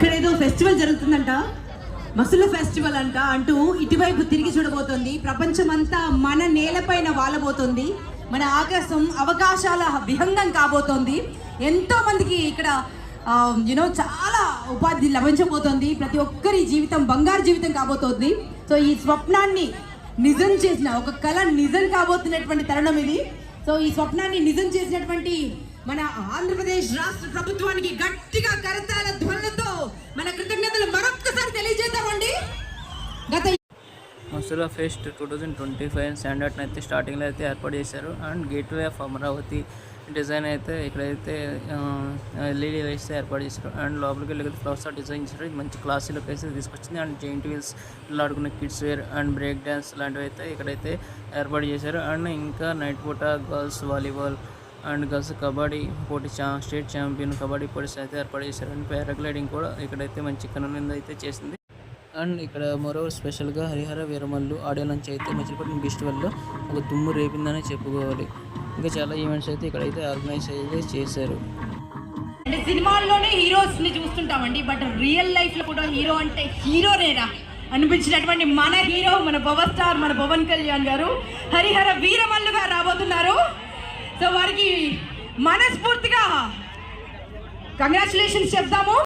ఇక్కడ ఏదో ఫెస్టివల్ జరుగుతుందంట. మసులు ఫెస్టివల్ అంట అంటూ ఇటువైపు తిరిగి చూడబోతోంది. ప్రపంచమంతా మన నేలపైన వాలబోతోంది. మన ఆకాశం అవకాశాల విహంగం కాబోతోంది. ఎంతో మందికి ఇక్కడ యూనో చాలా ఉపాధి లభించబోతోంది. ప్రతి ఒక్కరి జీవితం బంగారు జీవితం కాబోతోంది. సో ఈ స్వప్నాన్ని నిజం చేసిన ఒక కళ నిజం కాబోతున్నటువంటి తరుణం ఇది. సో ఈ స్వప్నాన్ని నిజం చేసినటువంటి మన ఆంధ్రప్రదేశ్ రాష్ట్ర ప్రభుత్వానికి గట్టిగా కరతాల ధ్వనులతో గత Masula fest two thousand twenty five స్టాండర్డ్ని అయితే స్టార్టింగ్లో అయితే ఏర్పాటు చేశారు. And gateway of Amaravati design అయితే ఇక్కడైతే ఎల్ఈడి లైట్స్ ఏర్పాటు చేశారు. అండ్ లోపలికి వెళ్ళి ఫ్లవర్స్ డిజైన్ చేశారు. ఇది మంచి క్లాసీ లుక్ అయితే తీసుకొచ్చింది. అండ్ జెయింట్ వీల్స్ ఆడుకునే kids wear and break dance లాంటివి అయితే ఇక్కడైతే ఏర్పాటు చేశారు. అండ్ ఇంకా నైట్ పూట girls volleyball and girls kabaddi పోటీ చా స్టేట్ ఛాంపియన్ కబడ్డీ పోటీస్ అయితే ఏర్పాటు చేశారు. అండ్ పారాగ్లైడింగ్ కూడా ఇక్కడైతే మంచి కనువిందు అయితే చేసింది. అండ్ ఇక్కడ మరో స్పెషల్గా హరిహర వీరమల్లు ఆడియో లంచ్ అయితే మచిలీపట్నం ఫెస్టివల్లో ఒక దుమ్ము రేపిందనే చెప్పుకోవాలి. ఇంకా చాలా ఈవెంట్స్ అయితే ఇక్కడైతే ఆర్గనైజ్ అయితే చేశారు. అంటే సినిమాల్లోనే హీరోస్ని చూస్తుంటామండి బట్ రియల్ లైఫ్లో కూడా హీరో అంటే హీరోనేనా అనిపించినటువంటి మన హీరో మన పవర్ స్టార్ మన పవన్ కళ్యాణ్ గారు హరిహర వీరమల్లుగా రాబోతున్నారు. సో వారికి మనస్ఫూర్తిగా కంగ్రాచులేషన్స్ చెప్తాము